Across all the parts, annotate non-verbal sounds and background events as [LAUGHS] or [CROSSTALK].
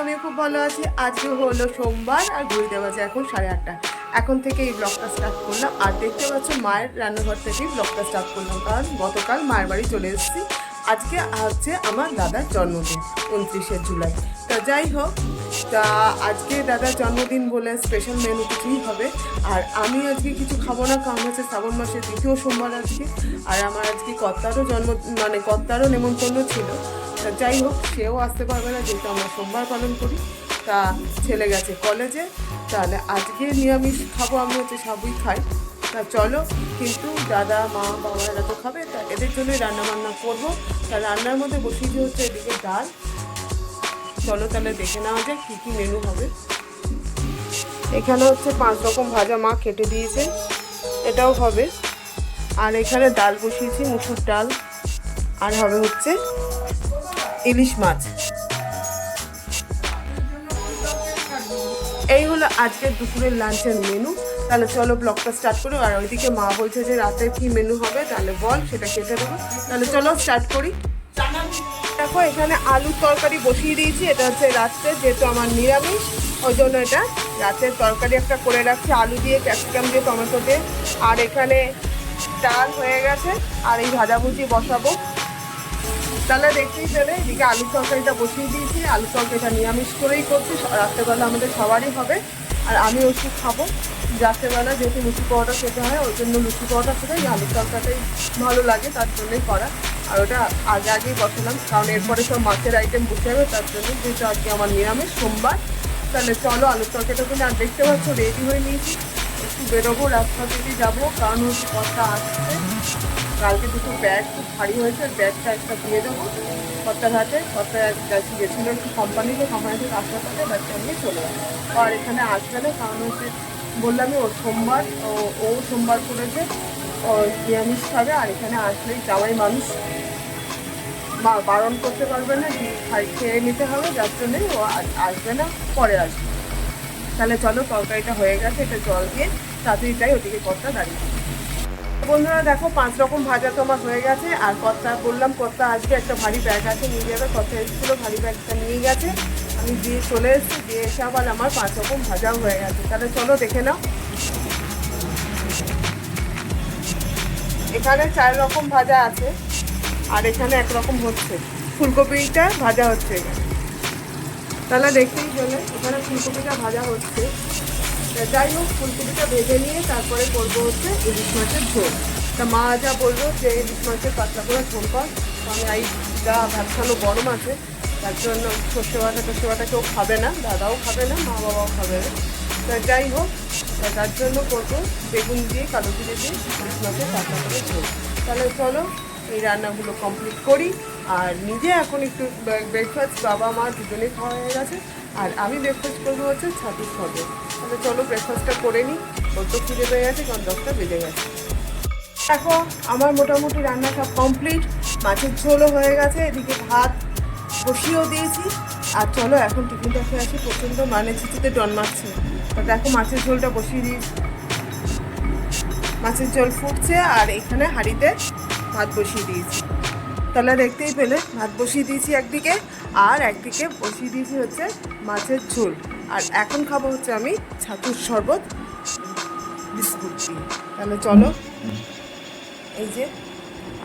আমিও খুব ভালো আছি। আজকে হলো সোমবার আর ঘুরতে বাজে এখন সাড়ে আটটা। এখন থেকে এই ব্লগটা স্টার্ট করলাম। আর দেখতে পাচ্ছ, মায়ের রান্নাঘর থেকেই ব্লগটা স্টার্ট করলাম, কারণ গতকাল মায়ের বাড়ি চলে এসেছি। আজকে হচ্ছে আমার দাদার জন্মদিন, উনত্রিশে জুলাই। তা যাই হোক, তা আজকে দাদার জন্মদিন বলে স্পেশাল মেনু কিছুই হবে। আর আমি আজকে কিছু খাব না, কারণ হচ্ছে শ্রাবণ মাসের দ্বিতীয় সোমবার আজকে। আর আমার আজকে কর্তারও জন্ম মানে কর্তারও নেমন্তন্ন ছিল। তা যাই হোক, সেও আসতে পারবে না, যেহেতু আমরা সোমবার পালন করি। তা ছেলে গেছে কলেজে, তাহলে আজকে নিরামিষ খাব আমি হচ্ছে সবই খাই। তা চলো, কিন্তু দাদা, মা বাবা এরা তো খাবে, তা এদের জন্যই রান্না বান্না করব। তা রান্নার মধ্যে বসিয়ে হচ্ছে এদিকে ডাল। চলো তাহলে দেখে নেওয়া যাক কী কী মেনু হবে। এখানে হচ্ছে পাঁচ রকম ভাজা মা কেটে দিয়েছে, এটাও হবে। আর এখানে ডাল বসিয়েছি, মুসুর ডাল। আর হবে হচ্ছে ইলিশ মাছ। এই হলো আজকের দুপুরের লাঞ্চের মেনু তাহলে চলো ব্লগটা স্টার্ট করো। আর ওইদিকে মা বলছে যে রাতে কি মেনু হবে, তাহলে বল, সেটা কেটে দেবো। তাহলে চলো স্টার্ট করি। দেখো, এখানে আলুর তরকারি বসিয়ে দিয়েছি। এটা হচ্ছে রাত্রে, যেহেতু আমার নিরামিষ, ওই জন্য এটা রাতের তরকারি একটা করে রাখছি। আলু দিয়ে, ক্যাপসিকাম দিয়ে, টমেটো দিয়ে। আর এখানে ডাল হয়ে গেছে। আর এই ভাজাভুজি বসাবো। তাহলে দেখতেই পেলে, এদিকে আলুর তরকারিটা বসিয়ে দিয়েছি। আলুর তরকারিটা নিরামিষ করেই করছি। রাত্রেবেলা আমাদের সবারই হবে। আর আমি ওষু খাব। রাত্রেবেলা যেহেতু লুচি পরোটা খেতে হয় ওই জন্য লুচি পরোটা খেতে এই আলুর তরকারিটাই ভালো লাগে, তার জন্যই করা। আর ওটা আগে আগেই বসালাম, কারণ এরপরে সব মাছের আইটেম বসে যাবে, তার জন্য যেহেতু আজকে আমার নিরামিষ, সোমবার। তাহলে চলো আলুর তরকারিটা কিন্তু আর দেখতে পাচ্ছ রেডি হয়ে নিয়েছি। একটু বেরোবো, রাস্তা থেকে যাব, কারণ হচ্ছে কথা আসছে। কালকে দুটো ব্যাগ খুব ভারী হয়েছে ব্যাগটা একটা দিয়ে দেবো, কর্তার হাতে। কর্তা গেছে গেছিল একটু কোম্পানিতে কোম্পানি থেকে আসার পথে ব্যাগটা নিয়ে চলে আর এখানে আসবে না, কারণ হচ্ছে বললামই ও সোমবার ও সোমবার করেছে নিরামিষ খাবে, আর এখানে আসলেই জামাই মানুষ। বা- বারণ করতে পারবে না খেয়ে নিতে হবে, যার জন্যই ও আসবে না, পরে আসবে। তাহলে চলো, তরকারিটা হয়ে গেছে, এটা জল দিয়ে তাড়াতাড়ি তাই ওদিকে কর্তা দাঁড়িয়ে। বন্ধুরা দেখো, পাঁচ রকম ভাজা তো আমার হয়ে গেছে, আর কর্তা বললাম কর্তা আজকে একটা ভারী ব্যাগ আছে, নিয়ে যাবে কর্তা এসেছিল, ভারী ব্যাগটা নিয়ে গেছে। আমি দিয়ে চলে এসেছি, দিয়ে এসে আবার আমার পাঁচ রকম ভাজাও হয়ে গেছে। তাহলে চলো দেখে নাও। এখানে চার রকম ভাজা আছে, আর এখানে একরকম হচ্ছে। ফুলকপিটা ভাজা হচ্ছে। তাহলে দেখতেই চলে এখানে ফুলকপিটা ভাজা হচ্ছে। যাই হোক, ফুলকপিটা ভেজে নিয়ে তারপরে করব হচ্ছে ইলিশ মাছের ঝোল। তা মা যা বলল যে ইলিশ মাছের পাতলা করে ঝোল কর, কারণ এই যা ভাতখানো গরম আছে, তার জন্য সর্ষে বাটা টর্ষে বাটা কেউ খাবে না, দাদাও খাবে না, মা বাবাও খাবে না। তা যাই হোক তার জন্য করব বেগুন দিয়ে, কালো জিরে দিয়ে ইলিশ মাছের পাতলা করে ঝোল। তাহলে চলো, এই রান্নাগুলো কমপ্লিট করি। আর নিজে এখন একটু ব্রেকফাস্ট বাবা মা দুজনেই খাওয়া হয়ে গেছে। আর আমি ব্রেকফাস্ট করব হচ্ছে ছাতুর সবে। তাহলে চলো ব্রেকফাস্টটা করে নিই। ওর তো খিদে পেয়ে গেছে, কারণ দশটা বেজে গেছে। দেখো, আমার মোটামুটি রান্না সব কমপ্লিট মাছের ঝোলও হয়ে গেছে, এদিকে ভাত বসিয়েও দিয়েছি। আর চলো, এখন টিফিনটা খেয়ে আসি, প্রচণ্ড মানে চিচিতে ডন মারছে। তা দেখো, মাছের ঝোলটা বসিয়ে দিয়েছি। মাছের ঝোল ফুটছে, আর এখানে হাঁড়িতে ভাত বসিয়ে দিয়েছি। তাহলে দেখতেই পেলে, ভাত বসিয়ে দিয়েছি একদিকে। আর একদিকে বসিয়ে দিয়েছি হচ্ছে মাছের ঝোল। আর এখন খাব হচ্ছে আমি ছাতুর শরবত, বিস্কুট দিয়ে। তাহলে চলো, এই যে,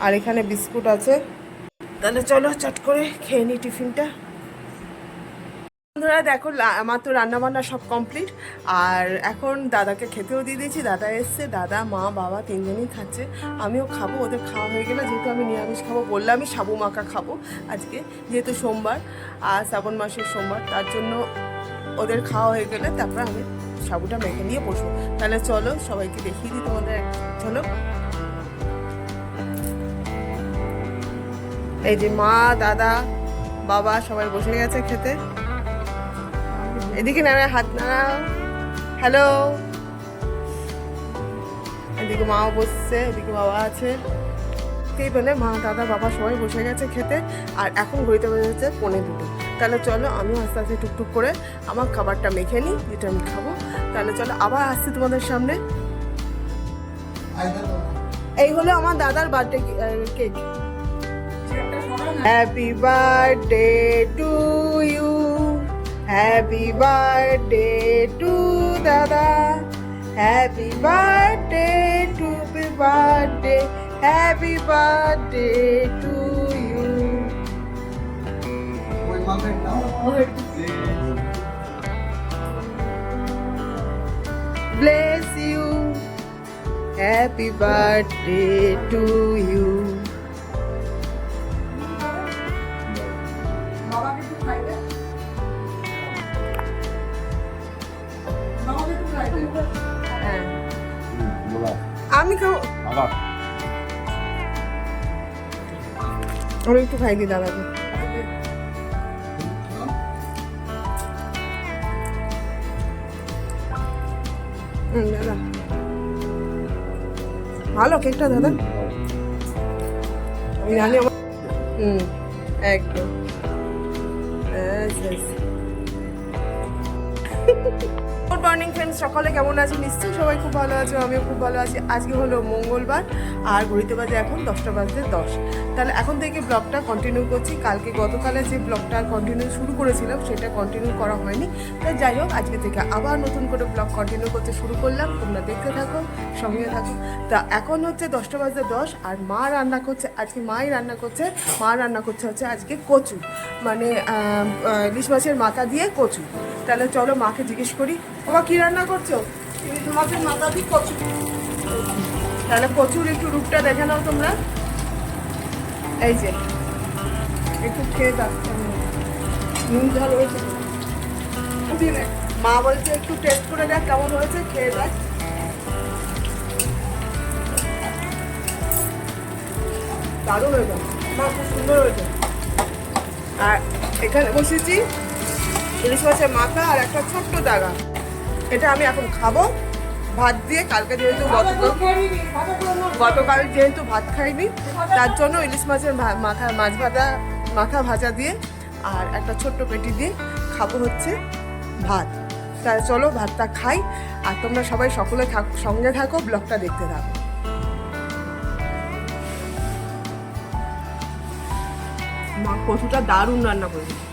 আর এখানে বিস্কুট আছে। তাহলে চলো চট করে খেয়ে নিই টিফিনটা। বন্ধুরা, দেখো আমার তো রান্না বান্না সব কমপ্লিট আর এখন দাদাকে খেতেও দিয়ে দিয়েছি। দাদা এসছে, দাদা, মা, বাবা তিনজনই খাচ্ছে। আমিও খাব, ওদের খাওয়া হয়ে গেলে যেহেতু আমি নিরামিষ খাব বললাম আমি সাবু মাখা খাব আজকে, যেহেতু সোমবার আর শ্রাবণ মাসের সোমবার, তার জন্য ওদের খাওয়া হয়ে গেলে তারপর আমি সাবুটা মেখে নিয়ে বসবো। তাহলে চলো, সবাইকে দেখিয়ে দিই তোমাদের। চলো। এই যে মা, দাদা, বাবা সবাই বসে গেছে খেতে। এদিকে নাড়া হাত নাড়া হ্যালো এদিকে মাও বসছে, এদিকে বাবা আছে। এই বলে মা, দাদা, বাবা সবাই বসে গেছে খেতে, আর এখন ঘড়িতে বেজে হচ্ছে পনে দুটো। তাহলে চলো, আমিও আস্তে আস্তে টুকটুক করে আমার খাবারটা মেখে নিই, যেটা আমি খাব। তাহলে চলো, আবার আসছি তোমাদের সামনে। এই হলো আমার দাদার birthday cake happy birthday to you Happy birthday to Dada. Happy birthday to be birthday. Happy birthday to you. Bless you. Happy birthday to you. হ্যাঁ। আমি খাব। আবার আমি একটু খাই দিই দাদাকে দাদা। ভালো কেকটা দাদা? আমি জানি আমার হুম একদম। yes. [LAUGHS] গুড মর্নিং ফ্রেন্ডস সকালে কেমন আছে নিশ্চয়ই সবাই খুব ভালো আছে, আমিও খুব ভালো আছি। আজকে হলো মঙ্গলবার, আর ঘড়িতে বাজে এখন দশটা বাজতে দশ। তাহলে এখন থেকে ব্লগটা কন্টিনিউ করছি। কালকে গতকালে যে ব্লগটা কন্টিনিউ শুরু করেছিলাম, সেটা কন্টিনিউ করা হয়নি। তাই যাই হোক, আজকে থেকে আবার নতুন করে ব্লগ কন্টিনিউ করতে শুরু করলাম। তোমরা দেখতে থাকো, সঙ্গে থাকো। তা এখন হচ্ছে দশটা বাজতে দশ, আর মা রান্না করছে, আজকে মাই রান্না করছে, মা রান্না করছে হচ্ছে আজকে কচু। মানে ইলিশ মাছের মাথা দিয়ে কচু। তাহলে চলো মাকে জিজ্ঞেস করি। বাবা কি রান্না করছ? মাছের মাথা দিয়ে কচু। তাহলে কচুর একটু রূপটা দেখে নাও তোমরা। এই যে একটু খেয়ে দেখো নুন ঝাল হয়েছে। মা বলছে একটু টেস্ট করে দেখ কেমন হয়েছে খেয়ে দেখ। দারুণ হয়েছে। মা খুব সুন্দর হয়েছে। আর এখানে বসেছি। ইলিশ মাছের মাথা আর একটা ছোট্ট দাগা। এটা আমি এখন খাব। ভাত দিয়ে কালকে যেহেতু গতকাল গতকাল যেহেতু ভাত খাইনি, তার জন্য ইলিশ মাছের মাথা মাছ ভাজা মাথা ভাজা দিয়ে আর একটা ছোট্ট পেটি দিয়ে খাব হচ্ছে ভাত। তাহলে চলো ভাতটা খাই আর তোমরা সবাই সকলে থাক সঙ্গে থাকো, ব্লগটা দেখতে থাকো। মা কচুটা দারুণ রান্না করেছে।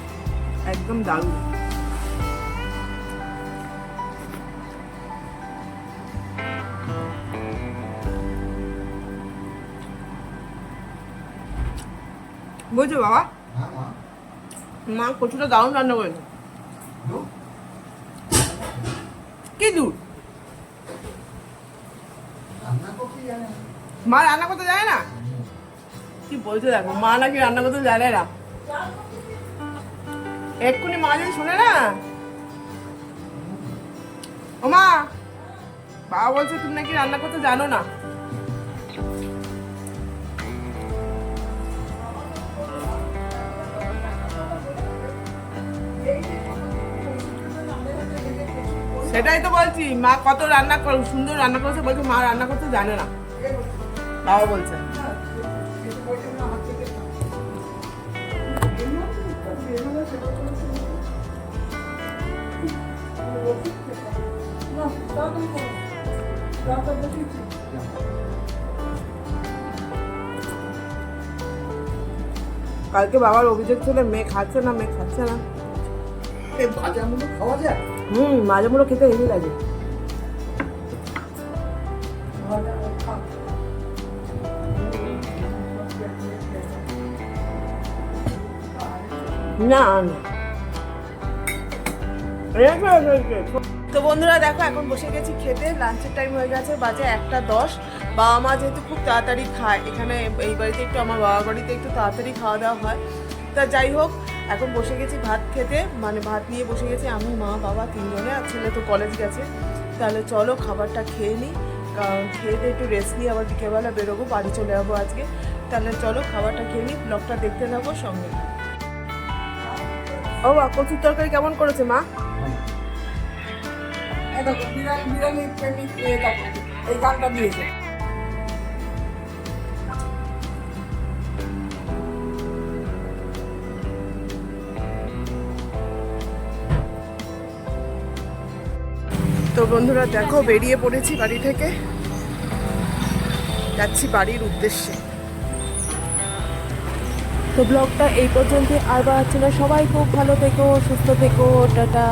একদম দারুণ বুঝছ বাবা মা কচুটা দারুণ রান্না করেছে? কি না। মা রান্না করতে জানে না কি বলছে দেখো, মা নাকি রান্না করতে জানে না এক্ষুনি মা যদি শোনে না। ও মা, বাবা বলছে তুমি নাকি রান্না করতে জানো না। সেটাই তো বলছি, মা কত রান্না সুন্দর রান্না করেছে বলছে মা রান্না করতে জানে না। বাবা বলছে। কালকে বাবার অভিযোগ ছিল মেয়ে খাচ্ছে না মেয়ে খাচ্ছে না। খাওয়া যায়? হুম মাঝে মুড়ো খেতে হেভি লাগে। না না। তো বন্ধুরা দেখো, এখন বসে গেছি খেতে লাঞ্চের টাইম হয়ে গেছে, বাজে একটা দশ। বাবা মা যেহেতু খুব তাড়াতাড়ি খায়, এখানে এই বাড়িতে একটু আমার বাবা বাড়িতে একটু তাড়াতাড়ি খাওয়া দাওয়া হয়। তা যাই হোক, এখন বসে গেছি ভাত খেতে মানে ভাত নিয়ে বসে গেছি আমি, মা, বাবা তিনজনে, আর ছেলে তো কলেজ গেছে। তাহলে চলো খাবারটা খেয়ে নিই কারণ খেয়ে একটু রেস্ট নিয়ে আবার বিকেলবেলা বেরোবো, বাড়ি চলে যাব আজকে। তাহলে চলো খাবারটা খেয়ে নিই ব্লগটা দেখতে থাকব সঙ্গে। ও বা কচুর তরকারি কেমন করেছে মা? এই দেখো বিরিয়ানি বিরিয়ানি প্রেমিক এই দেখো এই গানটা দিয়েছে। তো বন্ধুরা দেখো বেরিয়ে পড়েছি বাড়ি থেকে। যাচ্ছি বাড়ির উদ্দেশ্যে। তো ব্লগটা এই পর্যন্ত আর না। সবাই খুব ভালো থেকো সুস্থ থেকো টাটা।